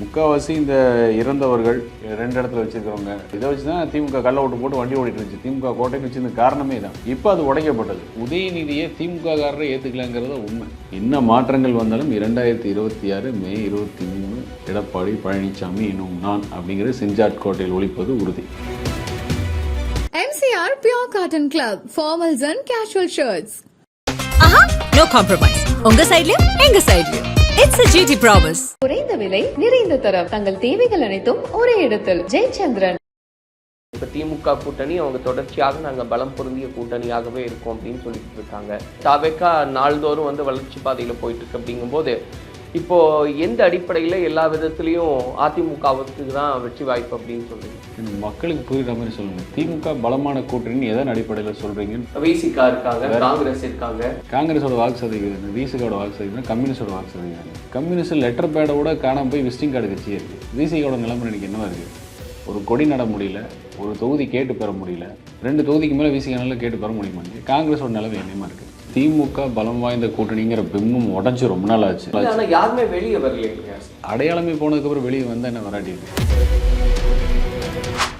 முக்கால்வாசி இந்த இறந்தவர்கள் ரெண்டு இடத்துல வச்சிருக்கிறவங்க இதை வச்சு தான் திமுக கள்ள ஓட்டு போட்டு வண்டி ஓடிட்டு இருந்துச்சு. திமுக கோட்டைன்னு வச்சிருந்த காரணமே தான் இப்போ அது உடைக்கப்பட்டது. உதயநிதியை திமுக காரரை ஏற்றுக்கலாங்கிறத உண்மை. என்ன மாற்றங்கள் வந்தாலும் இரண்டாயிரத்தி இருபத்தி ஆறு மே இருபத்தி மூணு எடப்பாடி பழனிசாமி இன்னும் நான் அப்படிங்கிறது செஞ்சாட் கோட்டையில் ஒழிப்பது உறுதி. MCR Pure Cotton Club, formals and casual shirts. ஆஹா நோ காம்ப்ரமைஸ் உங்க சைடுலயும் எங்க சைடுலயும் இட்ஸ் a GT ப்ராமிஸ் குறைந்த விலை நிறைந்த தரம். தங்கள் தேவைகள் அனைத்தும் ஒரே இடத்தில். ஜெயச்சந்திரன். இப்போ திமுக கூட்டணி அவங்க தொடர்ச்சியாக நாங்கள் பலம் பொருந்திய கூட்டணியாகவே இருக்கோம் அப்படின்னு சொல்லிட்டு இருக்காங்க. தாவேக்கா நாள்தோறும் வந்து வளர்ச்சி பாதையில் போயிட்டு இருக்கு அப்படிங்கும்போது இப்போ எந்த அடிப்படையில் எல்லா விதத்துலையும் அதிமுகவுக்கு தான் வெற்றி வாய்ப்பு அப்படின்னு சொல்றீங்க? எனக்கு மக்களுக்கு புரியுற மாதிரி சொல்லுங்க. திமுக பலமான கூட்டணின்னு எதன் அடிப்படையில் சொல்றீங்கன்னு? விசிகா இருக்காங்க காங்கிரஸ் இருக்காங்க காங்கிரஸோட வாக்கு சதவீதம் விசிகோட வாக்கு சதவீதம் கம்யூனிஸ்டோட வாக்கு சதவீதம் கம்யூனிஸ்ட் லெட்டர் பேடோட காணாம போய் விசிட்டிங் கார்டு கட்சியே இருக்கு. விசிகோட நிலைமை இன்னைக்கு என்னவா இருக்கு? ஒரு கொடி நட முடியல ஒரு தொகுதி கேட்டு பெற முடியல ரெண்டு தொகுதிக்கு மேலே விசிகனால கேட்டு பெற முடியுமாங்க காங்கிரஸோட நிலைமை என்னமா இருக்கு? திமுக பலம் வாய்ந்த கூட்டணிங்கிற பிம்பம் உடஞ்சி ரொம்ப நாள் ஆச்சு யாருமே வெளியே வரல இல்லையா அடையாளமே போனதுக்கப்புறம் வெளியே வந்தால் என்ன வராட்டியது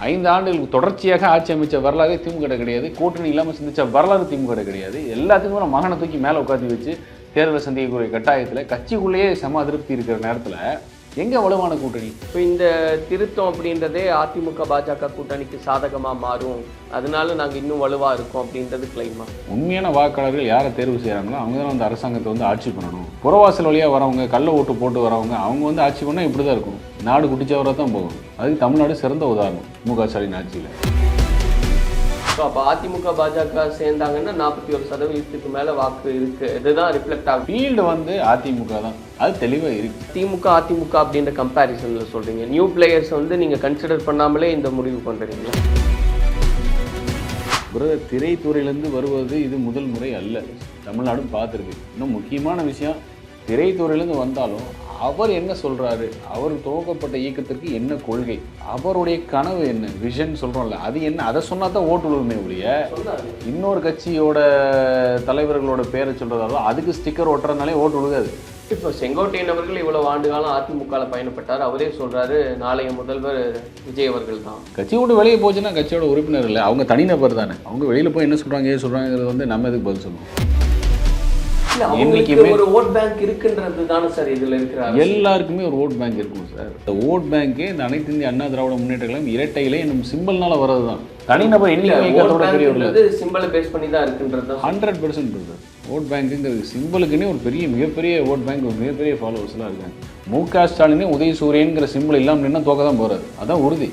ஐந்து ஆண்டுகளுக்கு தொடர்ச்சியாக ஆட்சி அமைச்ச வரலாறு திமுக கிடையாது. கூட்டணி இல்லாமல் சிந்திச்ச வரலாறு திமுக கிடையாது. எல்லாத்துக்கும் ஒரு மகனை தூக்கி மேலே உட்காந்து வச்சு தேர்தலை சந்திக்கக்கூடிய கட்டாயத்தில் கட்சிக்குள்ளேயே செம அதிருப்தி இருக்கிற நேரத்தில் எங்கே வலுவான கூட்டணி? இப்போ இந்த திருத்தம் அப்படின்றதே அதிமுக பாஜக கூட்டணிக்கு சாதகமா மாறும். அதனால நாங்க இன்னும் வலுவா இருக்கோம் அப்படின்றது கிளைமா உண்மையான வாக்காளர்கள் யாரை தேர்வு செய்கிறாங்களோ அவங்க தான் அந்த அரசாங்கத்தை வந்து ஆட்சி பண்ணணும். புறவாசல் வழியாக வரவங்க கள்ள ஓட்டு போட்டு வரவங்க அவங்க வந்து ஆட்சி பண்ணால் இப்படி தான் இருக்கும் நாடு குட்டிச்சவராக தான் போகும் அதுக்கு தமிழ்நாடு சிறந்த உதாரணம் மு க ஸ்டாலின் ஆட்சியில். ஸோ அப்போ அதிமுக பாஜக சேர்ந்தாங்கன்னா நாற்பத்தி ஒரு சதவீதத்துக்கு மேல வாக்கு இருக்கு. இதுதான் ரிஃப்ளெக்ட் ஆகும். ஃபீல்டு வந்து அதிமுக தான். அது தெளிவாக இருக்கு. திமுக அதிமுக அப்படின்ற கம்பேரிசன்ல சொல்றீங்க. நியூ பிளேயர்ஸ் வந்து நீங்க கன்சிடர் பண்ணாமலே இந்த முடிவு பண்றீங்களா? பிரதர் திரைத்துறையிலேருந்து வருவது இது முதல் முறை அல்ல. தமிழ்நாடும் பார்த்துருக்கு. இன்னும் முக்கியமான விஷயம் திரைத்துறையிலேருந்து வந்தாலும் அவர் என்ன சொல்றாரு? அவர் துவக்கப்பட்ட இயக்கத்திற்கு என்ன கொள்கை? அவருடைய கனவு என்ன? விஷன் சொல்றோம்ல அது என்ன? அதை சொன்னா தான் ஓட்டு விழுவுமே ஒழிய இன்னொரு கட்சியோட தலைவர்களோட பேரை சொல்றதால அதுக்கு ஸ்டிக்கர் ஒட்டுறதுனாலே ஓட்டு விழுகாது. இப்போ செங்கோட்டையன் அவர்கள் இவ்வளவு ஆண்டு காலம் அதிமுகல பயணப்பட்டார். அவரே சொல்றாரு நாளைய முதல்வர் விஜய் அவர்கள் தான். கட்சி விட்டு வெளியே போச்சுன்னா கட்சியோட உறுப்பினர் இல்லை அவங்க தனிநபர் தானே. அவங்க வெளியில போய் என்ன சொல்றாங்க ஏது சொல்றாங்கிறது வந்து நம்ம எதுக்கு பதில் சொல்லணும் என்னைக்குமே- ஒரு ஓட் பேங்க் இருக்குன்றது தானே சார் இதுல இருக்கிறார் எல்லாருக்குமே ஒரு ஓட் பேங்க் இருக்கும் சார். இந்த ஓட் பேங்கே இந்த அனைத்து இந்திய அண்ணா திராவிட முன்னேற்ற கழகம் இரட்டையிலே என்னும் சிம்பிள்னால வர்றது தான் தனிநபர் எண்ணிக்கை சிம்பிளை பேஸ் பண்ணி தான் இருக்குன்றது ஹண்ட்ரட் பர்சன்ட் இருக்குது ஓட் பேங்க்குங்கிறது சிம்பிளுக்குன்னே ஒரு பெரிய மிகப்பெரிய ஓட் பேங்க் ஒரு மிகப்பெரிய ஃபாலோவர்ஸ்லாம் இருக்காங்க. மு க ஸ்டாலினே உதயசூரியன்கிற சிம்பிள் இல்லாமல் நின்னா தோக்க தான் போகிறாரு அதான் உறுதி.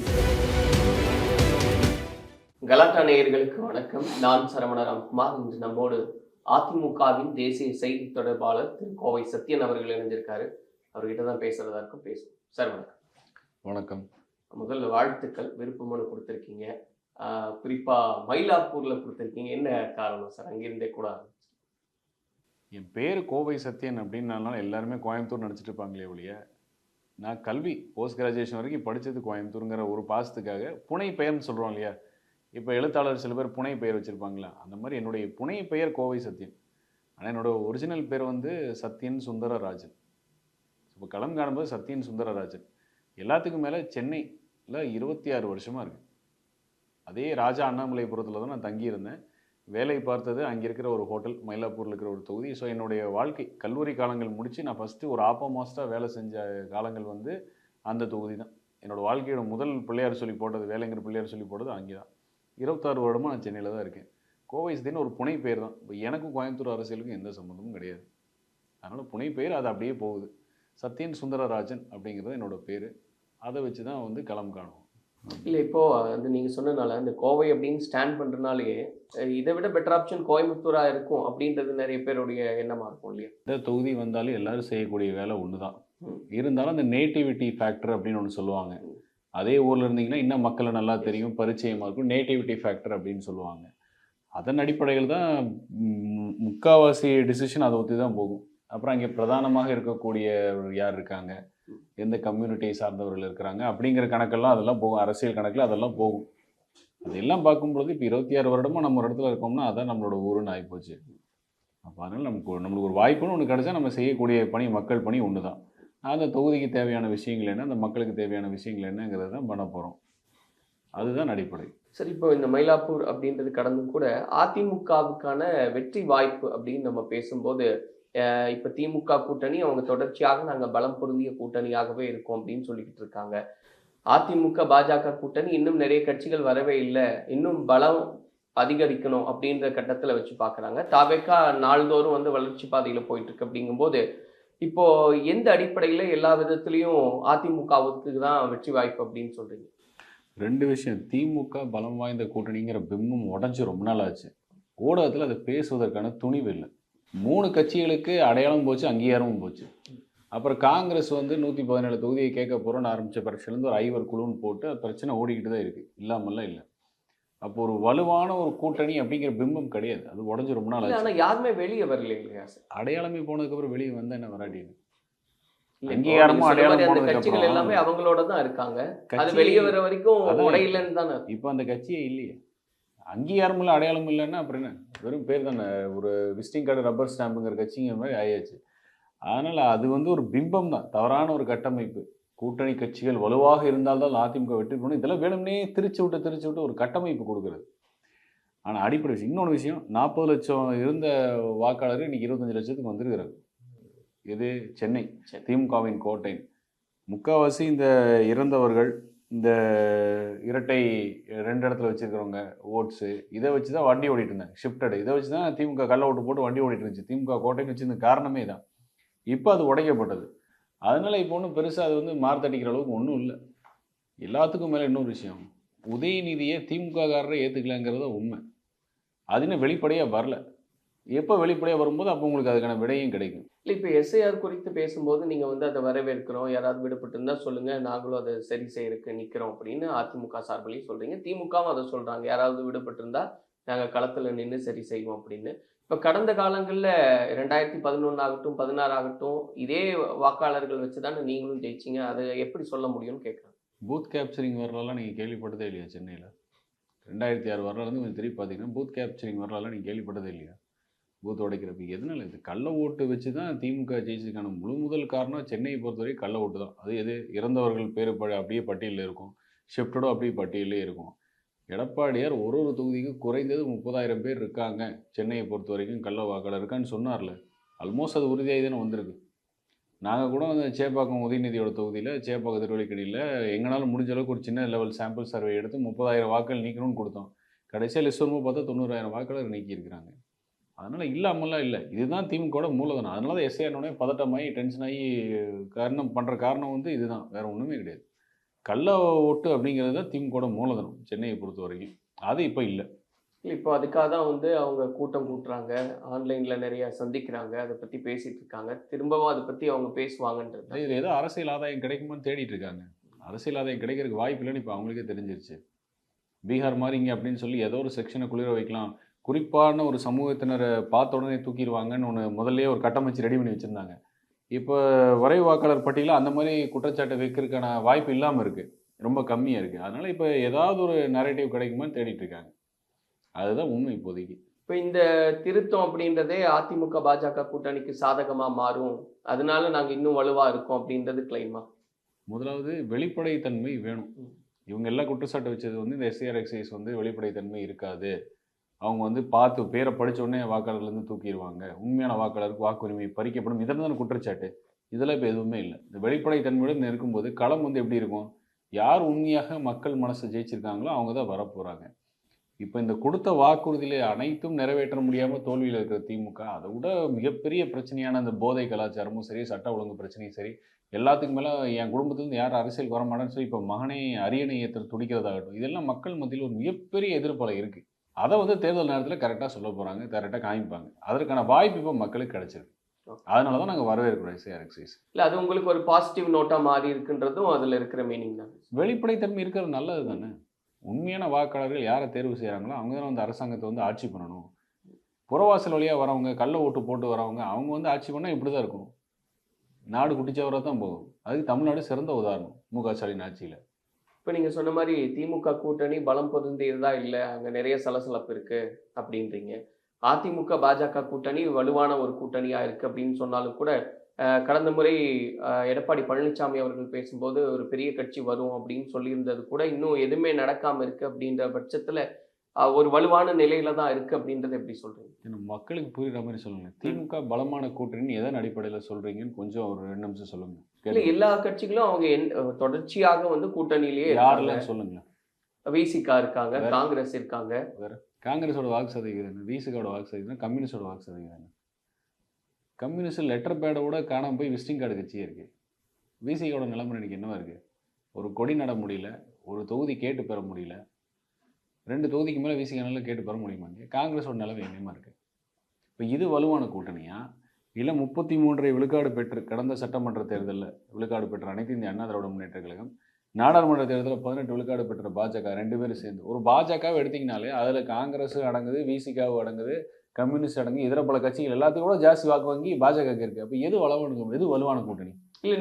கலாட்டா நேயர்களுக்கு வணக்கம். நான் சரவண ராம்குமார் இன்று நம்மோடு அதிமுகவின் தேசிய செய்தி தொடர்பாளர் திரு. கோவை சத்யன் அவர்கள் இணைஞ்சிருக்காரு அவர்கிட்ட தான் பேசுறதா இருக்கும் பேசுவோம். சார் வணக்கம். வணக்கம். முதல்ல வாழ்த்துக்கள் விருப்ப மனு கொடுத்துருக்கீங்க. குறிப்பா மயிலாப்பூர்ல கொடுத்துருக்கீங்க. என்ன காரணம் சார்? அங்கிருந்தே கூட. என் பேர் கோவை சத்யன் அப்படின்னால எல்லாருமே கோயம்புத்தூர் நினச்சிட்டு இருப்பாங்களே ஒழிய நான் கல்வி போஸ்ட் கிராஜுவேஷன் வரைக்கும் படித்தது கோயம்புத்தூருங்கிற ஒரு பாசத்துக்காக புனை பெயர்னு சொல்கிறோம் இல்லையா இப்போ எழுத்தாளர் சில பேர் புனை பெயர் வச்சுருப்பாங்களா? அந்த மாதிரி என்னுடைய புனை பெயர் கோவை சத்யன். ஆனால் என்னோட ஒரிஜினல் பேர் வந்து சத்யன் சுந்தரராஜன். இப்போ களம் காணும்போது சத்யன் சுந்தரராஜன். எல்லாத்துக்கும் மேலே சென்னையில் இருபத்தி ஆறு வருஷமாக இருக்குது அதே ராஜா அண்ணாமலைபுரத்தில் தான் நான் தங்கியிருந்தேன். வேலை பார்த்தது அங்கே இருக்கிற ஒரு ஹோட்டல் மயிலாப்பூரில் இருக்கிற ஒரு தொகுதி. ஸோ என்னுடைய வாழ்க்கை கல்லூரி காலங்கள் முடித்து நான் ஃபஸ்ட்டு ஒரு ஆப்போ மாஸ்டாக வேலை செஞ்ச காலங்கள் வந்து அந்த தொகுதி தான். என்னோடய வாழ்க்கையோட முதல் பிள்ளையார் சொல்லி போட்டது வேலைங்கிற பிள்ளையார் சொல்லி போட்டது அங்கே தான் இருபத்தாறு வருடமாக நான் சென்னையில் தான் இருக்கேன். கோவை சத்தின்னு ஒரு புனை பெயர் தான். இப்போ எனக்கும் கோயம்புத்தூர் அரசியலுக்கும் எந்த சம்மந்தமும் கிடையாது. அதனால் புனை பெயர் அது அப்படியே போகுது. சத்யன் சுந்தரராஜன் அப்படிங்கிறது என்னோட பேர். அதை வச்சு தான் வந்து களம் காணும் இல்ல இப்போ வந்து நீங்க சொன்னனால இந்த கோவை அப்படின்னு ஸ்டாண்ட் பண்றதுனாலே அஹ் இதை விட பெட்டர் ஆப்ஷன் கோயம்புத்தூரா இருக்கும் அப்படின்றது நிறைய பேருடைய எண்ணமா இருக்கும் இல்லையா? எந்த தொகுதி வந்தாலும் எல்லாரும் செய்யக்கூடிய வேலை ஒன்று தான். இருந்தாலும் அந்த நேட்டிவிட்டி ஃபேக்டர் அப்படின்னு ஒன்று சொல்லுவாங்க. அதே ஊரில் இருந்தீங்கன்னா இன்னும் மக்களை நல்லா தெரியும் பரிச்சயமாக இருக்கும் நேட்டிவிட்டி ஃபேக்டர் அப்படின்னு சொல்லுவாங்க. அதன் அடிப்படையில் தான் முக்காவாசி டிசிஷன் அதை ஒத்தி தான் போகும். அப்புறம் அங்கே பிரதானமாக இருக்கக்கூடிய யார் இருக்காங்க? எந்த கம்யூனிட்டி சார்ந்தவர்கள் இருக்கிறாங்க அப்படிங்கிற கணக்கெல்லாம் அதெல்லாம் போகும். அரசியல் கணக்கில் அதெல்லாம் போகும். அதெல்லாம் பார்க்கும்பொழுது இப்போ இருபத்தி ஆறு வருடமாக நம்ம ஒரு இடத்துல இருக்கோம்னா அதான் நம்மளோட ஊருன்னு ஆகிப்போச்சு. அப்போ அதனால் நமக்கு ஒரு- நம்மளுக்கு ஒரு வாய்ப்புன்னு ஒன்று கிடைச்சா நம்ம செய்யக்கூடிய பணி மக்கள் பணி ஒன்று தான் அந்த தொகுதிக்கு தேவையான விஷயங்கள் என்ன அந்த மக்களுக்கு தேவையான விஷயங்கள் என்னங்கிறத தான் பண்ண போகிறோம் அதுதான் அடிப்படை. சரி இப்போ இந்த மயிலாப்பூர் அப்படின்றது கடந்தும் கூட அதிமுகவுக்கான வெற்றி வாய்ப்பு அப்படின்னு நம்ம பேசும்போது இப்போ திமுக கூட்டணி அவங்க தொடர்ச்சியாக நாங்கள் பலம் பொருந்திய கூட்டணியாகவே இருக்கோம் அப்படின்னு சொல்லிக்கிட்டு இருக்காங்க. அதிமுக பாஜக கூட்டணி இன்னும் நிறைய கட்சிகள் வரவே இல்லை. இன்னும் பலம் அதிகரிக்கணும் அப்படின்ற கட்டத்தில் வச்சு பார்க்குறாங்க தாவேக்கா நாள்தோறும் வந்து வளர்ச்சி பாதையில் போயிட்டு இருக்கு அப்படிங்கும்போது இப்போ எந்த அடிப்படையில் எல்லா விதத்திலையும் அதிமுகவுக்கு தான் வெற்றி வாய்ப்பு அப்படின்னு சொல்றீங்க? ரெண்டு விஷயம். திமுக பலம் வாய்ந்த கூட்டணிங்கிற பிம்பம் உடஞ்சி ரொம்ப நாள் ஆச்சு. ஊடகத்தில் அதை பேசுவதற்கான துணிவு இல்லை. மூணு கட்சிகளுக்கு அடையாளம் போச்சு அங்கீகாரமும் போச்சு. அப்புறம் காங்கிரஸ் வந்து நூற்றி பதினேழு தொகுதியை கேட்க போகிறோன்னு ஆரம்பித்த பிரச்சனைலேருந்து ஒரு ஐவர் குழுன்னு போட்டு பிரச்சனை ஓடிக்கிட்டு தான் இருக்குது இல்லாமல்லாம் இல்லை. அப்போ ஒரு வலுவான ஒரு கூட்டணி அப்படிங்கிற பிம்பம் கிடையாது. அது உடஞ்சி ரொம்ப நாள் இல்ல, ஆச்சு. ஆனா யாருமே வெளியே வரல இல்லையா அடையாளமே போனதுக்கப்புறம் வெளியே வந்தால் என்ன வராட்டின்னு அங்கீகாரமும் அடையாளம் கட்சிகள் எல்லாமே அவங்களோட தான் இருக்காங்க. அது வெளியே வர வரைக்கும் உடையிலன்னு தானே இப்போ அந்த கட்சியே இல்லையே. அங்கீகாரம் இல்லை அடையாளம் இல்லைன்னா அப்புறம் என்ன? வெறும் பேர் தானே. ஒரு விசிட்டிங் கார்டு ரப்பர் ஸ்டாம்புங்கிற கட்சிங்கிற மாதிரி ஆயாச்சு. அதனால் அது வந்து ஒரு பிம்பம் தான். தவறான ஒரு கட்டமைப்பு. கூட்டணி கட்சிகள் வலுவாக இருந்தால்தான் அதிமுக வெற்றி பெறணும் இதெல்லாம் வேணும்னே திரிச்சு விட்டு திரிச்சு விட்டு ஒரு கட்டமைப்பு கொடுக்குறது. ஆனால் அடிப்படை விஷயம் இன்னொன்று விஷயம் நாற்பது லட்சம் இருந்த வாக்காளர் இன்னைக்கு இருபத்தஞ்சு லட்சத்துக்கு வந்திருக்கிறாரு இது சென்னை. திமுகவின் கோட்டை. முக்காவாசி இந்த இறந்தவர்கள் இந்த இரட்டை ரெண்டு இடத்துல வச்சிருக்கிறவங்க ஓட்ஸு இதை வச்சு தான் வண்டி ஓடிட்டு இருந்தாங்க. ஷிஃப்டடு இதை வச்சு தான் திமுக கள்ள ஓட்டு போட்டு வண்டி ஓடிட்டு இருந்துச்சு. திமுக கோட்டைன்னு வச்சிருந்த காரணமே தான் இப்போ அது உடைக்கப்பட்டது. அதனால் இப்போ ஒன்றும் பெருசாக அது வந்து மார்த்தடிக்கிற அளவுக்கு ஒன்றும் இல்லை. எல்லாத்துக்கும் மேலே இன்னொரு விஷயம். உதயநிதியை திமுககாரரை ஏற்றுக்கலாங்கிறத உண்மை. அது இன்னும் வெளிப்படையாக வரல. எப்போ வெளிப்படையாக வரும்போது அப்போ உங்களுக்கு அதுக்கான விடையும் கிடைக்கும். இல்லை இப்போ எஸ்ஐஆர் குறித்து பேசும்போது நீங்கள் வந்து அதை வரவேற்கிறோம். யாராவது விடுபட்டு சொல்லுங்கள் நாங்களும் அதை சரி செய்யறதுக்கு நிற்கிறோம் அப்படின்னு அதிமுக சார்பிலையும் சொல்கிறீங்க திமுகவும் அதை சொல்கிறாங்க யாராவது விடுபட்டிருந்தால் நாங்கள் களத்தில் நின்று சரி செய்வோம் அப்படின்னு. இப்போ கடந்த காலங்களில் ரெண்டாயிரத்தி பதினொன்று ஆகட்டும் பதினாறு ஆகட்டும் இதே வாக்காளர்கள் வச்சு தானே நீங்களும் ஜெயிச்சிங்க. அதை எப்படி சொல்ல முடியும்னு கேட்குறேன் பூத் கேப்சரிங் வரலாம் நீங்கள் கேள்விப்பட்டதே இல்லையா சென்னையில்? ரெண்டாயிரத்தி ஆறு வரலாறுலேருந்து கொஞ்சம் திருப்பி பார்த்தீங்கன்னா பூத் கேப்சரிங் வரலாம் நீங்கள் கேள்விப்பட்டதே இல்லையா? பூத் உடைக்கிறப்ப எதனால இது கள்ள ஓட்டு வச்சு தான் திமுக ஜெயிச்சதுக்கான முழு முதல் காரணம் சென்னையை பொறுத்தவரை கள்ள ஓட்டு தான். அது எது? இறந்தவர்கள் பேர் அப்படியே பட்டியலில் இருக்கும். ஷிஃப்டடும் அப்படியே பட்டியலே இருக்கும். எடப்பாடியார் ஒரு ஒரு தொகுதிக்கும் குறைந்தது முப்பதாயிரம் பேர் இருக்காங்க. சென்னையை பொறுத்த வரைக்கும் கள்ள வாக்காளர் இருக்கான்னு சொன்னார்ல. ஆல்மோஸ்ட் அது உறுதியாகி தானே வந்திருக்கு. நாங்கள் கூட வந்து சேப்பாக்கம் உதயநிதியோட தொகுதியில் சேப்பாக்கம் திருவள்ளிக்கடியில் எங்களால் முடிஞ்ச அளவுக்கு ஒரு சின்ன லெவல் சாம்பிள் சர்வே எடுத்து முப்பதாயிரம் வாக்கள் நீக்கணும்னு கொடுத்தோம். கடைசியாக லிஸ்ட் வரும்போது பார்த்தா தொண்ணூறாயிரம் வாக்காளர் நீக்கியிருக்கிறாங்க. அதனால் இல்லாமலாம் இல்லை. இதுதான் திமுகவோட மூலதனம். அதனால தான் எஸ்ஏனோடனே பதட்டமாகி டென்ஷன் ஆகி காரணம் பண்ணுற காரணம் வந்து இதுதான். வேறு ஒன்றுமே கிடையாது. கள்ள ஓட்டு அப்படிங்கிறது தான் திமுகவோட மூலதனம் சென்னையை பொறுத்த வரைக்கும் அது இப்போ இல்லை. இல்ல இப்போ அதுக்காக தான் வந்து அவங்க கூட்டம் கூட்டுறாங்க ஆன்லைன்ல நிறைய சந்திக்கிறாங்க அதை பத்தி பேசிட்டு இருக்காங்க. திரும்பவும் அதை பத்தி அவங்க பேசுவாங்கன்றது. இதில் ஏதோ அரசியல் ஆதாயம் கிடைக்குமான்னு தேடிட்டு இருக்காங்க. அரசியல் ஆதாயம் கிடைக்கிறதுக்கு வாய்ப்பு இல்லைன்னு இப்போ அவங்களுக்கே தெரிஞ்சிருச்சு. பீகார் மாதிரி இங்கே அப்படின்னு சொல்லி ஏதோ ஒரு செக்ஷனை குளிர வைக்கலாம். குறிப்பான ஒரு சமூகத்தினரை பார்த்த உடனே தூக்கிடுவாங்கன்னு ஒன்று முதல்லயே ஒரு கட்டமைச்சு ரெடி பண்ணி வச்சுருந்தாங்க. இப்போ வரைவு வாக்காளர் பட்டியலில் அந்த மாதிரி குற்றச்சாட்டு வைக்கிறதுக்கான வாய்ப்பு இல்லாமல் இருக்குது ரொம்ப கம்மியாக இருக்குது அதனால் இப்போ ஏதாவது ஒரு நரேட்டிவ் கிடைக்குமான்னு தேடிட்டு இருக்காங்க. அதுதான் உண்மை இப்போதைக்கு. இப்போ இந்த திருத்தம் அப்படின்றதே அதிமுக பாஜக கூட்டணிக்கு சாதகமா மாறும். அதனால நாங்க இன்னும் வலுவா இருக்கோம் அப்படின்றது கிளைமா முதலாவது வெளிப்படைத்தன்மை வேணும். இவங்க எல்லாம் குற்றச்சாட்டு வச்சது வந்து இந்த எஸ்ஏஆர் எக்ஸைஸ் வந்து வெளிப்படைத்தன்மை இருக்காது. அவங்க வந்து பார்த்து பேரை படித்த உடனே வாக்காளர்லேருந்து தூக்கிடுவாங்க. உண்மையான வாக்காளருக்கு வாக்குரிமை பறிக்கப்படும். இதெல்லாம் தானே குற்றச்சாட்டு? இதெல்லாம் இப்போ எதுவுமே இல்லை. இந்த வெளிப்படைத்தன்மையுடன் இருக்கும்போது களம் வந்து எப்படி இருக்கும்? யார் உண்மையாக மக்கள் மனசை ஜெயிச்சிருக்காங்களோ அவங்க தான் வரப்போகிறாங்க இப்போ இந்த கொடுத்த வாக்குறுதியில அனைத்தும் நிறைவேற்ற முடியாமல் தோல்வியில் இருக்கிற திமுக அதை விட மிகப்பெரிய பிரச்சனையான அந்த போதை கலாச்சாரமும் சரி சட்ட ஒழுங்கு பிரச்சனையும் சரி எல்லாத்துக்கும் மேலே என் குடும்பத்துலேருந்து யாரும் அரசியல் வர மாட்டேன்னு சொல்லி இப்போ மகனே அரியணை ஏற்ற துடிக்கிறதாகட்டும் இதெல்லாம் மக்கள் மத்தியில் ஒரு மிகப்பெரிய எதிர்ப்பலை இருக்குது அதை வந்து தேர்தல் நேரத்தில் கரெக்டாக சொல்ல போகிறாங்க கரெக்டாக காமிப்பாங்க. அதற்கான வாய்ப்பு இப்போ மக்களுக்கு கிடைச்சிருக்கு. அதனால தான் நாங்கள் வரவேற்கிறோம் எஸ்ஏஆர் எக்ஸைஸ் இல்ல அது உங்களுக்கு ஒரு பாசிட்டிவ் நோட்டா மாறி இருக்குன்றதும் அதுல இருக்கிற மீனிங் தான். வெளிப்படைத்தன்மை இருக்கிறது நல்லது தானே? உண்மையான வாக்காளர்கள் யாரை தேர்வு செய்கிறாங்களோ அவங்க தான் வந்து அரசாங்கத்தை வந்து ஆட்சி பண்ணணும். புறவாசல் வழியாக வரவங்க கள்ள ஓட்டு போட்டு வரவங்க அவங்க வந்து ஆட்சி பண்ணால் இப்படி தான் இருக்கும் நாடு குட்டிச்சவராக தான் போகும். அதுக்கு தமிழ்நாடு சிறந்த உதாரணம் மு க ஸ்டாலின் ஆட்சியில். இப்போ நீங்கள் சொன்ன மாதிரி திமுக கூட்டணி பலம் பொருந்தியதா இல்லை அங்கே நிறைய சலசலப்பு இருக்குது அப்படின்றீங்க. அதிமுக பாஜக கூட்டணி வலுவான ஒரு கூட்டணியாக இருக்குது அப்படின்னு சொன்னாலும் கூட கடந்த முறை எடப்பாடி பழனிசாமி அவர்கள் பேசும்போது ஒரு பெரிய கட்சி வரும் அப்படின்னு சொல்லியிருந்தது கூட இன்னும் எதுவுமே நடக்காமல் இருக்கு அப்படின்ற பட்சத்தில் ஒரு வலுவான நிலையில தான் இருக்கு அப்படின்றத எப்படி சொல்றீங்க? மக்களுக்கு புரியுற மாதிரி சொல்லுங்க திமுக பலமான கூட்டணி எதன் அடிப்படையில் சொல்றீங்கன்னு கொஞ்சம் ஒரு ரெண்டு நிமிஷம் சொல்லுங்க. எல்லா கட்சிகளும் அவங்க தொடர்ச்சியாக வந்து கூட்டணியிலேயே யாரெல்லாம் சொல்லுங்க. விசிகா இருக்காங்க? காங்கிரஸ் இருக்காங்க. காங்கிரஸோட வாக்கு சதவீதம் விசிகோட வாக்கு சதவீதம் கம்யூனிஸ்டோட வாக்கு சதவீதம் கம்யூனிஸ்ட் லெட்டர் பேடோட காணாம போய் விசிட்டிங் கார்டு கட்சியே இருக்கு. விசிகோட நிலைமை இன்னைக்கு என்னவா இருக்கு? ஒரு கொடி நட முடியல ஒரு தொகுதி கேட்டு பெற முடியல ரெண்டு தொகுதிக்கு மேலே விசிகனால கேட்டு பெற முடியுமாங்க காங்கிரஸோட நிலைமை என்னமா இருக்கு? இப்போ இது வலுவான கூட்டணியா? இல்லை முப்பத்தி மூன்றை விழுக்காடு பெற்று கடந்த சட்டமன்ற தேர்தலில் விழுக்காடு பெற்ற அனைத்து இந்திய அண்ணா திராவிட முன்னேற்ற கழகம் நாடாளுமன்ற தேர்தலில் பதினெட்டு விழுக்காடு பெற்ற பாஜக ரெண்டு பேரும் சேர்ந்து ஒரு பாஜகவை எடுத்தீங்கனாலே அதில் காங்கிரஸ் அடங்குது விசிகாவு அடங்குது கம்யூனிஸ்ட் அடங்கு இதர பல கட்சிகள் எல்லாத்துக்கும் கூட ஜாஸ்தி வாக்கு வங்கி பாஜக இருக்கு. அப்போ எது வலுவான எது வலுவான கூட்டணி? இல்ல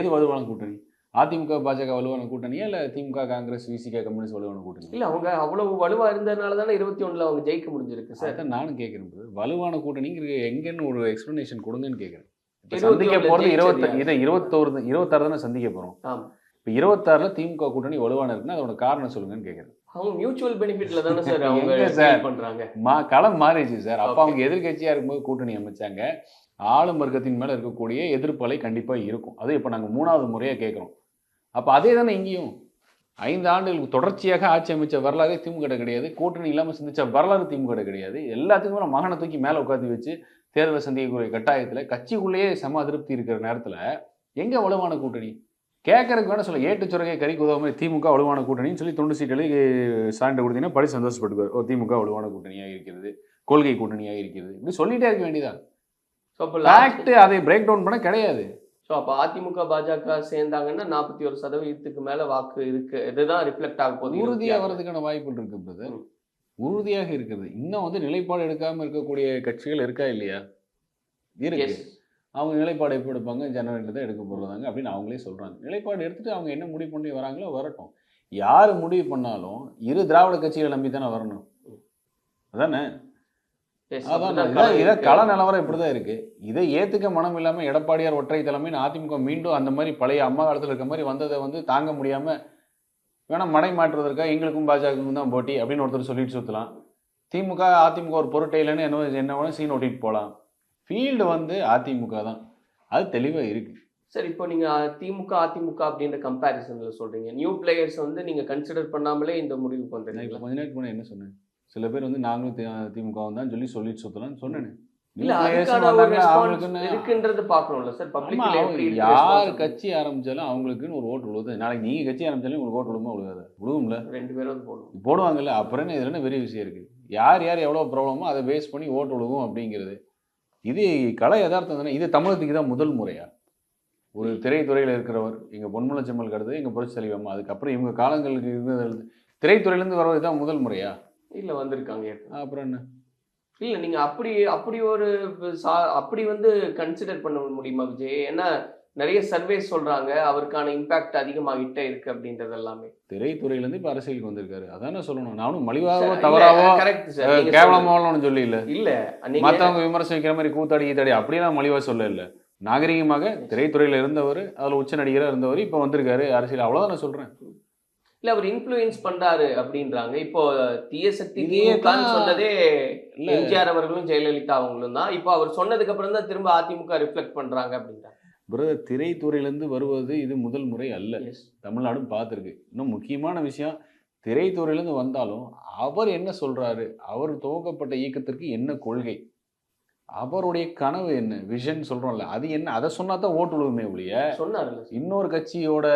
எது வலுவான கூட்டணி? அதிமுக பாஜக வலுவான கூட்டணியா இல்லை திமுக காங்கிரஸ் விசிக கம்யூனிஸ்ட் வலுவான கூட்டணி இல்ல அவங்க அவ்வளவு வலுவா இருந்ததுனால தானே இருபத்தி ஒண்ணுல அவங்க ஜெயிக்க முடிஞ்சிருக்கு சார். நானும் கேட்குறேன். வலுவான கூட்டணிங்கிற எங்கன்னு ஒரு எக்ஸ்பிளனேஷன் கொடுங்கன்னு கேட்குறேன் சந்திக்க போகிறது இருபத்தி இதை இருபத்தோரு இருபத்தாறு தானே சந்திக்க போகிறோம் இப்போ இருபத்தாறுல திமுக கூட்டணி வலுவான இருக்குன்னா அதோட காரணம் சொல்லுங்கன்னு கேட்குறேன் அவங்க மியூச்சுவல் பெனிஃபிட்ல தானே சார் அவங்க சார்? பண்றாங்க. மா களம் மாறிடுச்சு சார். அப்போ. அவங்க எதிர்க்கட்சியா இருக்கும்போது கூட்டணி அமைச்சாங்க. ஆளும் வர்க்கத்தின் மேல இருக்கக்கூடிய எதிர்ப்பலை கண்டிப்பா இருக்கும். அது இப்போ நாங்க மூணாவது முறையா கேட்குறோம் அப்போ அதே தானே இங்கேயும். ஐந்து ஆண்டுகளுக்கு தொடர்ச்சியாக ஆட்சி அமைச்ச வரலாறு திமுக கிடையாது. கூட்டணி இல்லாம சிந்திச்ச வரலாறு திமுக கிடையாது. எல்லாத்துக்கும் மேல மகனை தூக்கி மேல உட்காந்து வச்சு தேர்தலை சந்திக்கக்கூடிய கட்டாயத்துல கட்சிக்குள்ளேயே சம அதிருப்தி இருக்கிற நேரத்துல எங்க வலுவான கூட்டணி? கேட்கறதுக்கு வேணா சொல்ல ஏட்டு சுரகை கறி குதவ மாதிரி திமுக வலுவான கூட்டணின்னு சொல்லி தொண்டு சீட்டளி சான்று கொடுத்தீங்கன்னா படி சந்தோஷப்பட்டுக்குவார். ஓ திமுக வலுவான கூட்டணியாக இருக்கிறது. கொள்கை கூட்டணியாக இருக்கிறது. இப்படி சொல்லிட்டே இருக்க வேண்டியதான் அதை பிரேக் டவுன் பண்ண கிடையாது. ஸோ அப்போ அதிமுக பாஜக சேர்ந்தாங்கன்னா நாற்பத்தி ஒரு சதவீதத்துக்கு மேல வாக்கு இருக்கு. இதுதான் ரிஃப்ளெக்ட் ஆக போகுது உறுதியாக வர்றதுக்கான வாய்ப்புகள் இருக்கு பிரதர். உறுதியாக இருக்குது. இன்னும் வந்து நிலைப்பாடு எடுக்காம இருக்கக்கூடிய கட்சிகள் இருக்கா இல்லையா? இருக்கு. அவங்க நிலைப்பாடு எப்போ எடுப்பாங்க? ஜனவரியில் தான் எடுக்க போடுறாங்க அப்படின்னு அவங்களே சொல்றாங்க. நிலைப்பாடு எடுத்துட்டு அவங்க என்ன முடிவு பண்ணி வராங்களோ வரட்டும். யார் முடிவு பண்ணாலும் இரு திராவிட கட்சிகளை நம்பி தானே வரணும் அதான்? இதான் கள நிலவரம் இப்படிதான் இருக்கு. இதை ஏத்துக்க மனம் இல்லாம எடப்பாடியார் ஒற்றை தலைமைன்னு அதிமுக மீண்டும் அந்த மாதிரி பழைய அம்மா காலத்துல இருக்க மாதிரி வந்ததை வந்து தாங்க முடியாம வேணா மடை மாற்றுவதற்காக எங்களுக்கும் பாஜகவுக்கும் தான் போட்டி அப்படின்னு ஒருத்தர் சொல்லிட்டு சுத்தலாம். திமுக அதிமுக ஒரு பொருட்டை இல்லைன்னு என்ன என்ன சீன் ஓட்டிட்டு போகலாம் ஃபீல்டு வந்து அதிமுக தான். அது தெளிவா இருக்கு. சார் இப்போ நீங்க திமுக அதிமுக அப்படின்ற கம்பேரிசன்ல சொல்றீங்க. நியூ பிளேயர்ஸ் வந்து நீங்க கன்சிடர் பண்ணாமலே இந்த முடிவுக்கு வந்துருக்கீங்களா கொஞ்ச நேரத்துக்கு முன்னாடி என்ன சொன்னேன்? சில பேர் வந்து நாங்களும் திமுகவும் தான் சொல்லி சொல்லிட்டு சுத்தலாம்னு சொன்னேன். யார்? கட்சி ஆரம்பிச்சாலும் அவங்களுக்குன்னு ஒரு ஓட்டு விழுது நாளைக்கு நீங்க கட்சி ஆரம்பிச்சாலும் உங்களுக்கு ஓட்டு விழுமா விழுகாது? விழுவும்ல. ரெண்டு பேரும் போடுவாங்கல்ல அப்புறம் இதுல என்ன பெரிய விஷயம் இருக்கு? யார் யார் எவ்வளவு ப்ராப்ளமோ அதை பேஸ் பண்ணி ஓட்டு விழுகும் அப்படிங்கிறது. இது கலை யதார்த்தம் தானே. இது தமிழகத்துக்கு தான் முதல் முறையா. ஒரு திரைத்துறையில் இருக்கிறவர் எங்க பொன்மலை செம்மல் கடது எங்க புரட்சி தலைவம்மா அதுக்கப்புறம் இவங்க காலங்களுக்கு இருந்தது திரைத்துறையிலேருந்து வரவது தான் முதல் முறையா? இல்ல வந்திருக்காங்க. அப்புறம் என்ன? இல்ல நீங்க அப்படி அப்படி ஒரு சா- அப்படி வந்து கன்சிடர் பண்ண முடியுமா விஜய்? ஏன்னா நிறைய சர்வே சொல்றாங்க அவருக்கான இம்பாக்ட் அதிகமாகிட்டே இருக்கு அப்படின்றது எல்லாமே. திரைத்துறையிலேருந்து இப்போ அரசியலுக்கு வந்திருக்காரு. அதானே சொல்லணும். நானும் மலிவாகவோ தவறாவோ கரெக்ட் சார் கேவலமாவோ சொல்லி இல்லை இல்ல மற்றவங்க விமர்சனம் வைக்கிற மாதிரி கூத்தாடி கீத்தாடி அப்படியெல்லாம் மலிவா சொல்ல இல்லை நாகரிகமாக திரைத்துறையில் இருந்தவர் அதில் உச்ச நடிகராக இருந்தவர் இப்போ வந்திருக்காரு. அரசியல் அவ்வளோதான் நான் சொல்கிறேன் இல்ல அவர் இன்ஃப்ளூயன்ஸ் பண்றாரு அப்படின்றாங்க இப்போ தீய சக்தி இதே திமுகன்னு தான். சொன்னதே. எம்ஜிஆர் அவர்களும் ஜெயலலிதா அவங்களும் தான் இப்போ அவர் சொன்னதுக்கு அப்புறம் தான் திரும்ப அதிமுக ரிஃப்ளெக்ட் பண்றாங்க அப்படின்றாங்க பிரதர் திரைத்துறையிலேருந்து வருவது இது முதல் முறை அல்ல. தமிழ்நாடும் பார்த்துருக்கு இன்னும் முக்கியமான விஷயம் திரைத்துறையிலேருந்து வந்தாலும் அவர் என்ன சொல்றாரு அவர் துவக்கப்பட்ட இயக்கத்திற்கு என்ன கொள்கை அவருடைய கனவு என்ன? விஷன் சொல்றோம்ல அது என்ன? அதை சொன்னா தான் ஓட்டு விழுவுமே ஒழிய சொன்னாருல்ல சார். இன்னொரு கட்சியோட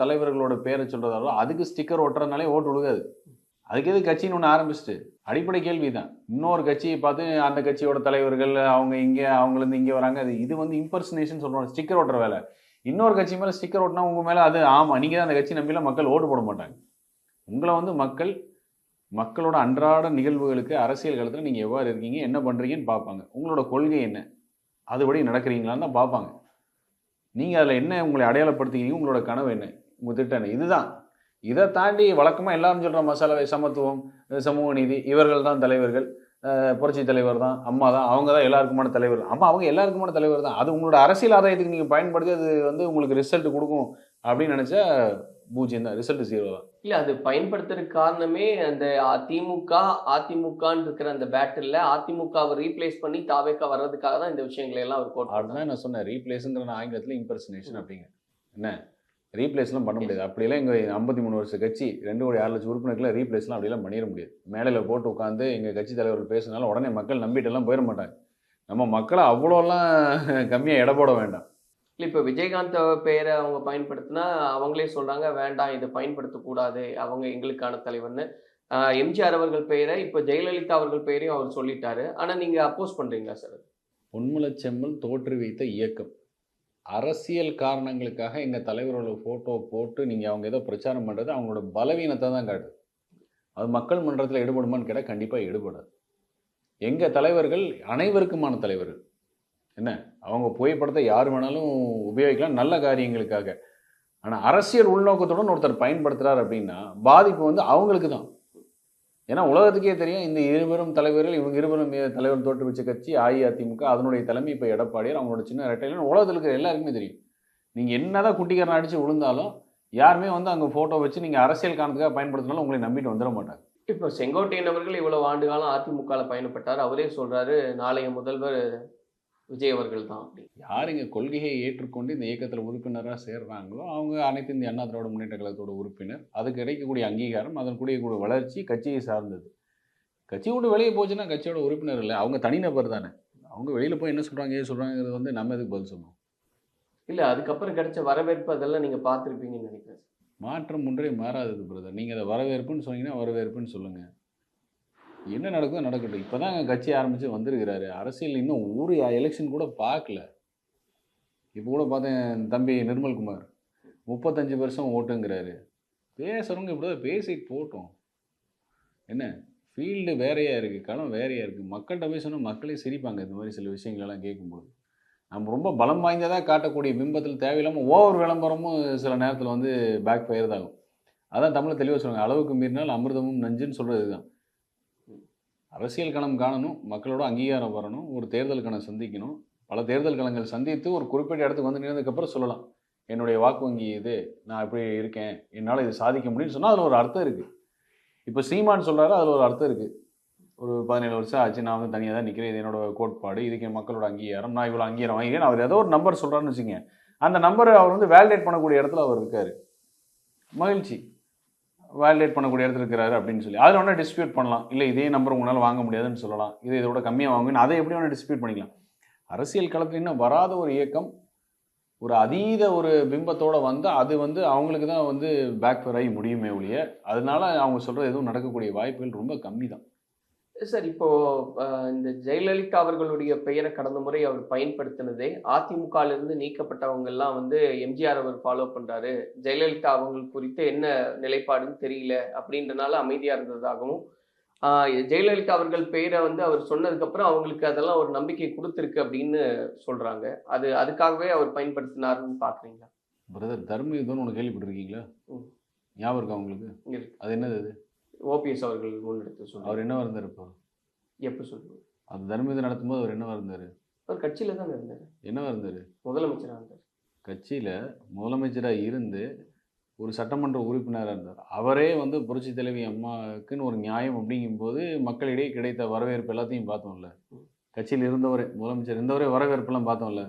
தலைவர்களோட பேரை சொல்றதாலும் அதுக்கு ஸ்டிக்கர் ஒட்டுறதுனாலே ஓட்டு விழுகாது. அதுக்கு எது கட்சின்னு ஒன்று ஆரம்பிச்சுட்டு? அடிப்படை கேள்வி தான் இன்னொரு கட்சியை பார்த்து அந்த கட்சியோட தலைவர்கள் அவங்க இங்கே அவங்கலேருந்து இங்கே வராங்க அது இது வந்து இம்பர்சனேஷன் சொல்கிறோம் ஸ்டிக்கர் ஓட்டுற வேலை. இன்னொரு கட்சி மேலே ஸ்டிக்கர் ஓட்டினா உங்கள் மேலே அது ஆமாம் நீங்கள் தான் அந்த கட்சி நம்பிலாம் மக்கள் ஓட்டு போட மாட்டாங்க. உங்களை வந்து மக்கள் மக்களோட அன்றாட நிகழ்வுகளுக்கு அரசியல் காலத்தில் நீங்கள் எவ்வாறு இருக்கீங்க என்ன பண்ணுறீங்கன்னு பார்ப்பாங்க. உங்களோட கொள்கை என்ன? அதுபடி நடக்கிறீங்களான்னு தான் பார்ப்பாங்க. நீங்கள் அதில் என்ன உங்களை அடையாளப்படுத்திக்கிறீங்க உங்களோட கனவு என்ன? உங்கள் திட்டம் என்ன? இதுதான். இதை தாண்டி வழக்கமாக எல்லாரும் சொல்கிற மசாலாவை சமத்துவம் சமூக நீதி இவர்கள் தான் தலைவர்கள் புரட்சி தலைவர் தான் அம்மா தான் அவங்க தான் எல்லாருக்குமான தலைவர். அம்மா அவங்க எல்லாருக்குமான தலைவர் தான். அது உங்களோட அரசியல் ஆதாயத்துக்கு நீங்கள் பயன்படுத்தி அது வந்து உங்களுக்கு ரிசல்ட் கொடுக்கும் அப்படின்னு நினச்சா பூஜ்ஜியம் தான் ரிசல்ட் ஜீரோ தான். இல்ல அது பயன்படுத்துறதுக்கு காரணமே அந்த திமுக அதிமுகன்னு இருக்கிற அந்த பேட்டில்ல அதிமுகவை ரீப்ளேஸ் பண்ணி தாவேக்கா வர்றதுக்காக தான் இந்த விஷயங்களை எல்லாம் அவர் அதுதான் நான் சொன்னேன் ரீப்ளேஸுங்கிற நான் ஆங்கிலத்தில் இம்பர்சனேஷன் அப்படிங்க. என்ன? ரீப்ளேஸ்லாம் பண்ண முடியாது. அப்படியெல்லாம் எங்கள் ஐம்பத்தி மூணு வருஷ கட்சி ரெண்டு கோடி ஆறு லட்சம் உறுப்பினர்களை ரீப்ளேஸ்லாம் அப்படிலாம் பண்ணிட முடியாது. மேடையில் போட்டு உட்காந்து எங்கள் கட்சி தலைவர்கள் பேசினாலும் உடனே மக்கள் நம்பிட்டெல்லாம் போயிட மாட்டாங்க. நம்ம மக்களை அவ்வளோலாம் கம்மியாக எடை போட வேண்டாம். இல்லை இப்போ விஜயகாந்த் பெயரை அவங்க பயன்படுத்தினா அவங்களே சொல்றாங்க வேண்டாம் இதை பயன்படுத்தக்கூடாது அவங்க எங்களுக்கான தலைவர்னு. எம்ஜிஆர் அவர்கள் பெயரை இப்போ ஜெயலலிதா அவர்கள் பெயரையும் அவர் சொல்லிட்டாரு. ஆனால் நீங்கள் அப்போஸ் பண்ணுறீங்களா சார்? பொன்முலச்செம்மல் தோற்றுவித்த இயக்கம். அரசியல் காரணங்களுக்காக எங்கள் தலைவரோட ஃபோட்டோ போட்டு நீங்கள் அவங்க ஏதோ பிரச்சாரம் பண்ணுறது அவங்களோட பலவீனத்தை தான் காட்டுது. அது மக்கள் மன்றத்தில் ஈடுபடுமான்னு கேட்டால் கண்டிப்பாக ஈடுபடாது. எங்கள் தலைவர்கள் அனைவருக்குமான தலைவர்கள். என்ன? அவங்க புகைப்படத்தை யார் வேணாலும் உபயோகிக்கலாம் நல்ல காரியங்களுக்காக. ஆனால் அரசியல் உள்நோக்கத்துடன் ஒருத்தர் பயன்படுத்துகிறார் அப்படின்னா பாதிப்பு வந்து அவங்களுக்கு தான். ஏன்னா உலகத்துக்கே தெரியும் இந்த இருவரும் தலைவர்கள் இவங்க இருவரும் தலைவர் தோற்றுவிச்ச கட்சி அஇஅதிமுக அதனுடைய தலைமை இப்போ எடப்பாடியார் அவங்களோட சின்ன இரட்டையில உலகத்தில் இருக்கிற எல்லாருக்குமே தெரியும். நீங்கள் என்னதான் குட்டிக்காரன் அடித்து விழுந்தாலும் யாருமே வந்து அங்கே ஃபோட்டோ வச்சு நீங்கள் அரசியல் காரணத்துக்காக பயன்படுத்தினாலும் உங்களை நம்பிட்டு வந்துட மாட்டாங்க. இப்போ செங்கோட்டையன் அவர்கள் இவ்வளவு ஆண்டு காலம் அதிமுகவில் பயணப்பட்டார். அவரே சொல்கிறாரு நாளைய முதல்வர் விஜய் அவர்கள் தான் அப்படி. யார் இங்கே கொள்கையை ஏற்றுக்கொண்டு இந்த இயக்கத்தில் உறுப்பினராக சேர்றாங்களோ அவங்க அனைத்து இந்திய அண்ணா திராவிட முன்னேற்ற கழகத்தோட உறுப்பினர். அதுக்கு கிடைக்கக்கூடிய அங்கீகாரம் அதன் கூடிய வளர்ச்சி கட்சியை சார்ந்தது. கட்சி விட்டு வெளியே போச்சுன்னா கட்சியோட உறுப்பினர் இல்லை. அவங்க தனிநபர் தானே. அவங்க வெளியில் போய் என்ன சொல்கிறாங்க ஏது சொல்கிறாங்கிறது வந்து நம்ம எதுக்கு பதில் சொல்லணும்? இல்ல அதுக்கப்புறம் கிடைச்ச வரவேற்பு அதெல்லாம் நீங்க பார்த்திருப்பீங்கன்னு நினைக்கிறேன். மாற்றம் ஒன்றே மாறாதது பிரதர் நீங்கள் அதை வரவேற்புன்னு சொன்னீங்கன்னா வரவேற்புன்னு சொல்லுங்கள் என்ன நடக்குதோ நடக்கட்டும். இப்போ தான் கட்சி ஆரம்பித்து வந்திருக்கிறாரு. அரசியல் இன்னும் ஒரு எலெக்ஷன் கூட பார்க்கல. இப்போ கூட பார்த்தேன் தம்பி நிர்மல்குமார் முப்பத்தஞ்சு வருஷம் ஓட்டுங்கிறாரு. பேசுகிறவங்க இப்படி தான் பேசிட்டு போட்டோம். என்ன? ஃபீல்டு வேறையாக இருக்குது களம் வேறையாக இருக்குது மக்கள்கிட்ட போய் சொன்னால் மக்களே சிரிப்பாங்க இந்த மாதிரி சில விஷயங்களெல்லாம் கேட்கும்போது. நம்ம ரொம்ப பலம் வாய்ந்ததாக காட்டக்கூடிய பிம்பத்தில் தேவையில்லாமல் ஓவர் விளம்பரமும் சில நேரத்தில் வந்து பேக் ஃபயர் ஆகும். அதான் தமிழை தெளிவாக சொல்லுவாங்க. அளவுக்கு மீறினால் அமிர்தமும் நஞ்சுன்னு சொல்கிறது தான் அரசியல் களம் காணணும் மக்களோட அங்கீகாரம் வரணும் ஒரு தேர்தல் களம் சந்திக்கணும். பல தேர்தல் களங்கள் சந்தித்து ஒரு குறிப்பிட்ட இடத்துக்கு வந்து நின்றதுக்கப்புறம் சொல்லலாம். என்னுடைய வாக்கு வங்கி இது நான் இப்படி இருக்கேன் என்னால் இது சாதிக்க முடியும்னு சொன்னால் அதில் ஒரு அர்த்தம் இருக்குது இப்போ சீமான் சொல்கிறாரு அதில் ஒரு அர்த்தம் இருக்குது ஒரு பதினேழு வருஷம் ஆச்சு நான் வந்து தனியாக தான் நிற்கிறேன் இது என்னோட கோட்பாடு இதுக்கு மக்களோட அங்கீகாரம் நான் இவ்வளோ அங்கீகாரம் வாங்கிக்கிறேன் அவர் ஏதோ ஒரு நம்பர் சொல்கிறாருன்னு வச்சுங்க அந்த நம்பரை அவர் வந்து வேலிடேட் பண்ணக்கூடிய இடத்துல அவர் இருக்கார். மகிழ்ச்சி. வேலிடேட் பண்ணக்கூடிய இடத்துல இருக்கிறாரு அப்படின்னு சொல்லி. அதில் வேணால் டிஸ்பியூட் பண்ணலாம். இல்லை இதே நம்பர் உங்களால் வாங்க முடியாதுன்னு சொல்லலாம். இது இதோட கம்மியாக வாங்குன்னு அதை எப்படி வேணால் டிஸ்பியூட் பண்ணிக்கலாம். அரசியல் களத்தில் இன்னும் வராத ஒரு இயக்கம் ஒரு அதீத ஒரு பிம்பத்தோடு வந்து அது வந்து அவங்களுக்கு தான் வந்து பேக்ஃபர் ஆகி முடியுமே ஒழிய அதனால அவங்க சொல்கிறது எதுவும் நடக்கக்கூடிய வாய்ப்புகள் ரொம்ப கம்மி தான் சார் இப்போ இந்த ஜெயலலிதா அவர்களுடைய பெயரை கடந்த முறை அவர் பயன்படுத்தினதே அதிமுகல இருந்து நீக்கப்பட்டவங்க எல்லாம் வந்து எம்ஜிஆர் அவர் ஃபாலோ பண்றாரு. ஜெயலலிதா அவங்க குறித்து என்ன நிலைப்பாடுன்னு தெரியல அப்படின்றனால அமைதியா இருந்ததாகவும் ஜெயலலிதா அவர்கள் பெயரை வந்து அவர் சொன்னதுக்கு அப்புறம் அவங்களுக்கு அதெல்லாம் ஒரு நம்பிக்கை கொடுத்துருக்கு அப்படின்னு சொல்றாங்க. அது அதுக்காகவே அவர் பயன்படுத்தினாருன்னு பாக்குறீங்களா? பிரதர் தர்ம யுத்தம்னு ஒன்று கேள்விப்பட்டிருக்கீங்களா? ம். ஞாபகம் இருக்கா உங்களுக்கு. அது என்னது அது? ஓபிஎஸ் அவர்கள் முன்னெடுத்து சொல்றாரு அவர் என்னவா இருந்தார் இப்போ எப்ப சொல்லுவார்? அந்த தர்ம யுத்தம் நடத்தும்போது அவர் என்னவா இருந்தார் அவர் கட்சியில தான் இருந்தாரு. என்னவா இருந்தார் முதலமைச்சரா இருந்தார். கட்சியில் முதலமைச்சராக இருந்து ஒரு சட்டமன்ற உறுப்பினராக இருந்தார். அவரே வந்து புரட்சி தலைவி அம்மாவுக்குன்னு ஒரு நியாயம் அப்படிங்கும்போது மக்களிடையே கிடைத்த வரவேற்பு எல்லாத்தையும் பார்த்தோம்ல. கட்சியில் இருந்தவரே முதலமைச்சர் இருந்தவரே வரவேற்பெல்லாம் பார்த்தோம்ல.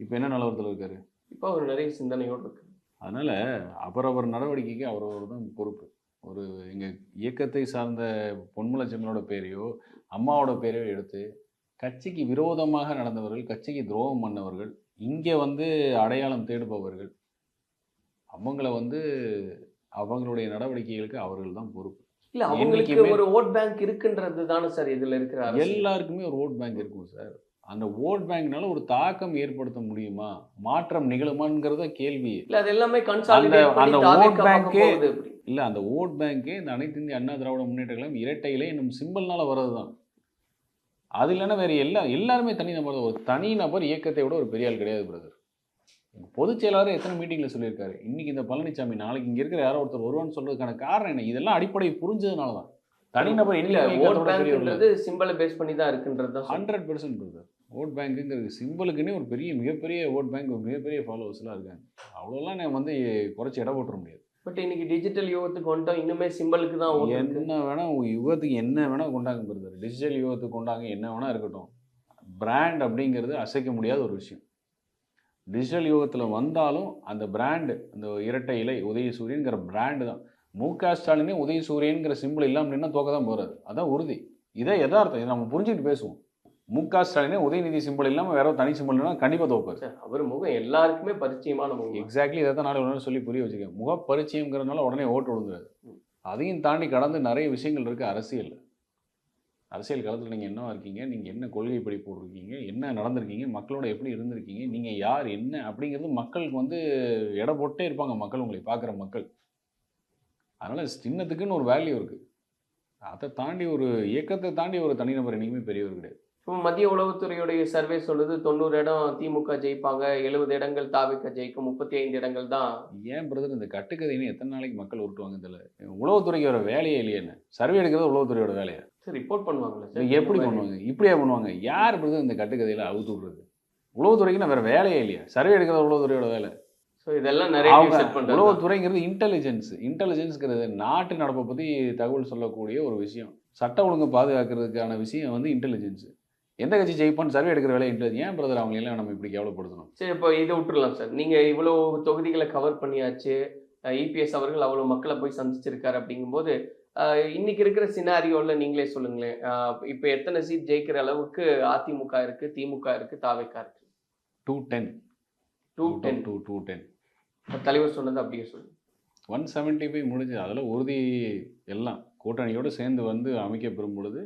இப்போ என்ன நிலவரத்தில் இருக்காரு? இப்போ அவர் நிறைய சிந்தனையோடு இருக்கு அதனால் அவரவர் நடவடிக்கைக்கு அவரவர் தான் பொறுப்பு. ஒரு எங்கள் இயக்கத்தை சார்ந்த பொன்முலச்செம்மனோட பேரையோ அம்மாவோட பேரையோ எடுத்து கட்சிக்கு விரோதமாக நடந்தவர்கள் கட்சிக்கு துரோகம் பண்ணவர்கள் இங்கே வந்து அடையாளம் தேடுபவர்கள் அவங்கள வந்து அவங்களுடைய நடவடிக்கைகளுக்கு அவர்கள் தான் பொறுப்பு. இல்ல அவங்களுக்கு ஒரு ஓட் பேங்க் இருக்குன்றது தானே சார் இதுல இருக்கிற. எல்லாருக்குமே ஒரு ஓட் பேங்க் இருக்கும் சார். அந்த ஓட் பேங்க்னால ஒரு தாக்கம் ஏற்படுத்த முடியுமா? மாற்றம் நிகழுமாங்கிறத கேள்வி இல்ல அது எல்லாமே கன்சாலிடேட் அந்த- பண்ணி அந்த இல்லை அந்த ஓட் பேங்க்கே இந்த அனைத்து இந்திய அண்ணா திராவிட முன்னேற்ற கழகம் இரட்டையிலே இன்னும் சிம்பிள்னால வர்றது தான் அது இல்லைன்னா வேற எல்லா எல்லாருமே தனி நபர் தான். ஒரு தனி நபர் இயக்கத்தை விட ஒரு பெரிய ஆள் கிடையாது பிரதர் பொதுச் செயலாளர் எத்தனை மீட்டிங்கில் சொல்லியிருக்காரு. இன்னைக்கு இந்த பழனிசாமி நாளைக்கு இங்கே இருக்கிற யாரோ ஒருத்தர் வருவான்னு சொல்றதுக்கான காரணம் என்ன? இதெல்லாம் அடிப்படை புரிஞ்சதுனால தான். தனிநபர் இல்ல ஓட் பேங்க்ன்றது சிம்பிளை பேஸ் பண்ணி தான் இருக்குன்றது தான். ஹண்ட்ரட் பர்சன்ட் பிரதர் ஓட் பேங்க்குங்கிறது சிம்பிளுக்குன்னே ஒரு பெரிய மிகப்பெரிய ஓட் பேங்க் மிகப்பெரிய ஃபாலோவர்ஸ்லாம் இருக்காங்க. அவ்வளோலாம் நான் வந்து குறைச்சி இட போட்டுற முடியாது. பட் இன்னைக்கு டிஜிட்டல் யுகத்துக்கு வந்துட்டோம். இன்னுமே சிம்பிளுக்கு தான் என்ன வேணா யுகத்துக்கு என்ன வேணா கொண்டாங்க பிரதர் டிஜிட்டல் யுகத்துக்கு கொண்டாங்க என்ன வேணா இருக்கட்டும். பிராண்ட் அப்படிங்கிறது அசைக்க முடியாத ஒரு விஷயம். டிஜிட்டல் யுகத்தில் வந்தாலும் அந்த பிராண்டு அந்த இரட்டை இலை உதயசூரியன்கிற பிராண்டு தான். மு க ஸ்டாலினே உதயசூரியன்கிற சிம்பிள் இல்லாமல் நின்னா தோக்க தான் போறாரு. அதான் உறுதி. இதே யதார்த்தம். இதை நம்ம புரிஞ்சுக்கிட்டு பேசுவோம். மு க ஸ்டாலினே உதயநிதி சிம்பிள் இல்லாமல் வேற தனி சிம்பிள்னா கண்டிப்பாக தோப்பாரு. அவர் முகம் எல்லாருக்குமே பரிச்சயமான முகம். எக்ஸாக்ட்லி இதை தான் நாளை ஒன்று சொல்லி புரிய வச்சுக்கேன் முக பரிச்சயங்கிறதுனால உடனே ஓட்டு விழுந்துறாரு அதையும் தாண்டி கடந்து நிறைய விஷயங்கள் இருக்கு அரசியல் அரசியல் களத்தில் நீங்கள் என்னவா இருக்கீங்க? நீங்கள் என்ன கொள்கை படி போட்டிருக்கீங்க? என்ன நடந்திருக்கீங்க? மக்களோட எப்படி இருந்திருக்கீங்க? நீங்கள் யார் என்ன அப்படிங்கிறது மக்களுக்கு வந்து எடை போட்டே இருப்பாங்க மக்கள் உங்களை பார்க்குற மக்கள். அதனால் சின்னத்துக்குன்னு ஒரு வேல்யூ இருக்குது அதை தாண்டி ஒரு இயக்கத்தை தாண்டி ஒரு தனிநபர் என்னைக்குமே பெரியவர் கிடையாது. இப்போ மத்திய உளவுத்துறையுடைய சர்வே சொல்லுது தொண்ணூறு இடம் திமுக ஜெயிப்பாங்க எழுபது இடங்கள் தாவிக்க ஜெயிக்கும் முப்பத்தி ஐந்து இடங்கள் தான். ஏன் பிரதர் இந்த கட்டுக்கதைன்னு எத்தனை நாளைக்கு மக்கள் உருட்டுவாங்க இதில்? உளவுத்துறைக்கு வர வேலையே இல்லையேன்னு சர்வே எடுக்கிறது உளவுத்துறையோட வேலையா? சார் ரிப்போர்ட் சார் எப்படி பண்ணுவாங்க? இப்படியா பண்ணுவாங்க? யார் பிரதர் இந்த கட்டுக்கதையில அவுத்து விடுறது? உளவுத்துறைக்கு நான் வேற வேலையே இல்லையா? சர்வே எடுக்கிறது உளவுத்துறையோட வேலை. ஸோ இதெல்லாம் நிறைய உளவுத்துறைங்கிறது இன்டெலிஜென்ஸ் இன்டெலிஜென்ஸ்ங்கிறது நாட்டு நடப்பை பத்தி தகவல் சொல்லக்கூடிய ஒரு விஷயம். சட்ட ஒழுங்கு பாதுகாக்கிறதுக்கான விஷயம் வந்து இன்டெலிஜென்ஸ் எந்த கட்சி ஜெயிப்பான்னு சர்வே எடுக்கிற வேலை இன்டெலிஜென்ஸ் ஏன் பிரதர் அவங்க எல்லாம் நம்ம இப்படி கேவலப்படுத்தணும். சரி இப்போ இதை விட்டுறலாம் சார் நீங்க இவ்வளவு தொகுதிகளை கவர் பண்ணியாச்சு இபிஎஸ் அவர்கள் அவ்வளவு மக்களை போய் சந்திச்சிருக்காரு அப்படிங்கும்போது இன்னைக்கு இருக்கிற சினாரியோல நீங்களே சொல்லுங்களேன். இப்போ எத்தனை சீட் ஜெயிக்கிற அளவுக்கு அதிமுக இருக்கு திமுக இருக்கு தாவேக்கா இருக்கு? Two ten two ten two two ten தலைவர் சொன்னது அப்படியே சொல்லுங்க ஒன் செவன்ட்டி ஃபைவ் முடிஞ்சு அதில் உறுதி எல்லாம் கூட்டணியோடு சேர்ந்து வந்து அமைக்கப்பெறும் பொழுது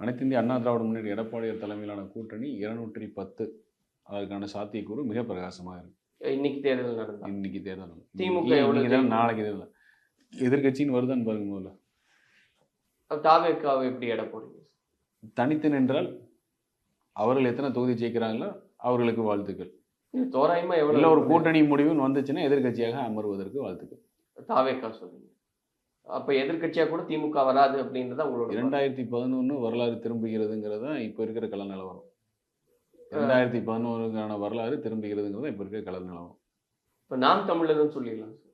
அனைத்து இந்திய அண்ணா திராவிட முன்னேற்ற எடப்பாடியார் தலைமையிலான கூட்டணி இருநூற்றி பத்து. அதற்கான சாத்தியக்கூறு மிக பிரகாசமாக இருக்கு. இன்னைக்கு தேர்தல் நடந்தா இன்னைக்கு தேர்தல் திமுக எவ்வளவு? நாளைக்கு தேர்தல். எதிர்கட்சின்னு வருதான்னு பாருங்க முதல்ல. தாவேக்காவை எப்படி எடை போடுறீங்க? தனித்து நின்றால் அவர்கள் எத்தனை தொகுதி ஜெயிக்கிறாங்களோ அவர்களுக்கு வாழ்த்துக்கள். தோராயமா இல்லை எவ்வளவு ஒரு கூட்டணி முடிவுன்னு வந்துச்சுன்னா எதிர்கட்சியாக அமர்வதற்கு வாழ்த்துக்கள். தாவேக்கா சொல்லுங்க. அப்ப எதிர்க்கட்சியா கூட திமுக வராது அப்படின்றத உங்களோட இரண்டாயிரத்தி பதினொன்று வரலாறு திரும்புகிறதுங்கிறது தான் இப்போ இருக்கிற கள நிலவரம் ரெண்டாயிரத்தி பதினோருக்கான வரலாறு திரும்புகிறதுங்கிறது தான் இப்போ இருக்கிற கள நிலவரம் இப்ப நாம் தமிழர்னு சொல்லிடலாம் சார்.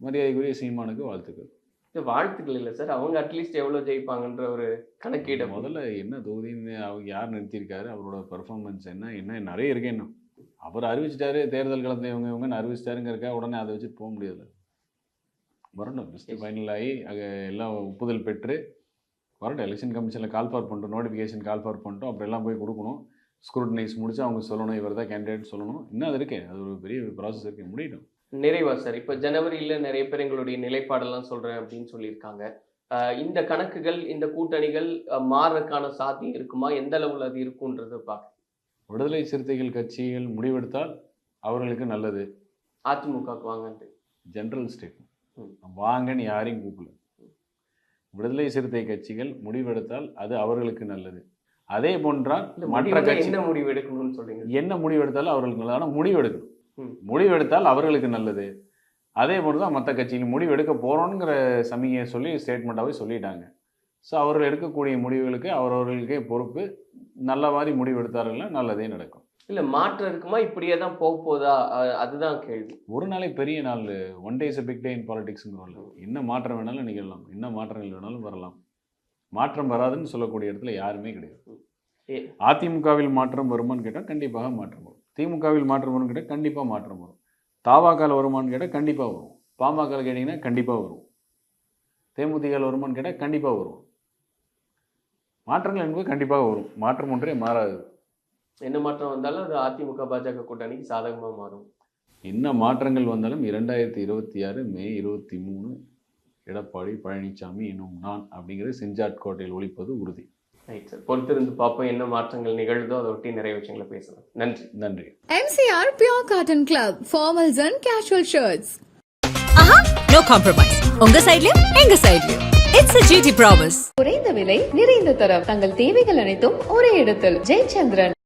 மரியாதைக்குரிய சீமானுக்கு வாழ்த்துக்கள். இது வாழ்த்துக்கள் இல்லை சார். அவங்க அட்லீஸ்ட் எவ்வளவு ஜெயிப்பாங்கன்ற ஒரு கணக்கீடு. முதல்ல என்ன தொகுதின்னு அவங்க யார் நிறுத்தியிருக்காரு அவரோட பெர்ஃபார்மன்ஸ் என்ன என்ன நிறைய இருக்கு இன்னும். அவர் அறிவிச்சிட்டாரு தேர்தல் களத்தில் இவங்க இவங்கன்னு அறிவிச்சிட்டாருங்கிறக்கா உடனே அதை வச்சு போக முடியாது வரணும் லிஸ்ட் ஃபைனல் ஆகி அங்கே எல்லாம் ஒப்புதல் பெற்று வரட்டும் எலெக்ஷன் கமிஷனில் கால் ஃபார் பண்ணிட்டோம் நோட்டிஃபிகேஷன் கால் ஃபார் பண்ணிட்டோம் அப்புறம் எல்லாம் போய் கொடுக்கணும். ஸ்க்ரூட்டனைஸ் முடிச்சு அவங்க சொல்லணும் இவர் தான் கேண்டிடேட் சொல்லணும். இன்னும் அது இருக்கே அது ஒரு பெரிய ப்ராசஸ் இருக்கு முடியட்டும். நிறைவா சார் இப்ப ஜனவரியில நிறைய பேர் எங்களுடைய நிலைப்பாடெல்லாம் சொல்றேன் அப்படின்னு சொல்லியிருக்காங்க. இந்த கணக்குகள் இந்த கூட்டணிகள் மாறுறதுக்கான சாத்தியம் இருக்குமா? எந்த அளவுல அது இருக்குன்றது பார்க்க விடுதலை சிறுத்தைகள் கட்சிகள் முடிவெடுத்தால் அவர்களுக்கு நல்லது. அதிமுகவுக்கு வாங்கன்ட்டு. General statement. வாங்கன்னு யாரையும் கூப்பிடல. விடுதலை சிறுத்தை கட்சிகள் முடிவெடுத்தால் அது அவர்களுக்கு நல்லது. அதே போன்றால் மற்ற கட்சி என்ன முடிவு எடுக்கணும்னு சொல்றீங்க? என்ன முடிவெடுத்தாலும் அவர்களுக்கு நல்லது ஆனால் முடிவெடுக்கணும். ம். முடிவெடுத்தால் அவர்களுக்கு நல்லது. அதே போன்று தான் மற்ற கட்சிகள் முடிவெடுக்க போகிறோங்கிற சமிகையை சொல்லி ஸ்டேட்மெண்ட்டாகவே சொல்லிட்டாங்க. ஸோ அவர்கள் எடுக்கக்கூடிய முடிவுகளுக்கு அவரவர்களுக்கே பொறுப்பு. நல்ல மாதிரி முடிவெடுத்தார்கள்னா நல்லதே நடக்கும். இல்ல மாற்றம் இருக்குமா? இப்படியே தான் போக போதா? அதுதான் கேள்வி. ஒரு நாளை பெரிய நாள். One days big day in பாலிடிக்ஸுங்கிறோம்ல என்ன மாற்றம் வேணாலும் நிகழலாம். என்ன மாற்றங்கள் வேணாலும் வரலாம். மாற்றம் வராதுன்னு சொல்லக்கூடிய இடத்துல யாருமே கிடையாது. அதிமுகவில் மாற்றம் வருமான்னு கேட்டால் கண்டிப்பாக மாற்றம் வரும். திமுகவில் மாற்றம் வரும்னு கேட்டால் கண்டிப்பாக மாற்றம் வரும். தாவாக்கால் வருமான்னு கேட்டால் கண்டிப்பாக வரும். பாமக கேட்டிங்கன்னா கண்டிப்பாக வரும். தேமுதிக வருமான்னு கேட்டால் கண்டிப்பாக வரும். மாற்றங்கள் என்பது கண்டிப்பாக வரும். மாற்றம் ஒன்றே மாறாது. என்ன மாற்றம் வந்தாலும் அது அதிமுக பாஜக கூட்டணிக்கு சாதகமா மாறும். என்ன மாற்றங்கள் வந்தாலும் இரண்டாயிரத்தி இருபத்தி ஆறு மே இருபத்தி மூணு எடப்பாடி பழனிசாமி என்னும் நான் அப்படிங்கிறது செஞ்சாட் கோட்டையில் ஒழிப்பது உறுதி. ரைட் சார் பொறுத்திருந்து பார்ப்போம் என்ன மாற்றங்கள் நிகழ்தோ அதை ஒட்டி நிறைய விஷயங்களை பேசலாம். நன்றி. நன்றி. MCR Pure Cotton Club, formals and casual shirts. ஆஹா நோ காம்ப்ரமைஸ் உங்க சைடுலயும் எங்க சைடுலயும் இட்ஸ் a GT ப்ராமிஸ் குறைந்த விலை நிறைந்த தரம். தங்கள் தேவைகள் அனைத்தும் ஒரே இடத்தில். ஜெயச்சந்திரன்.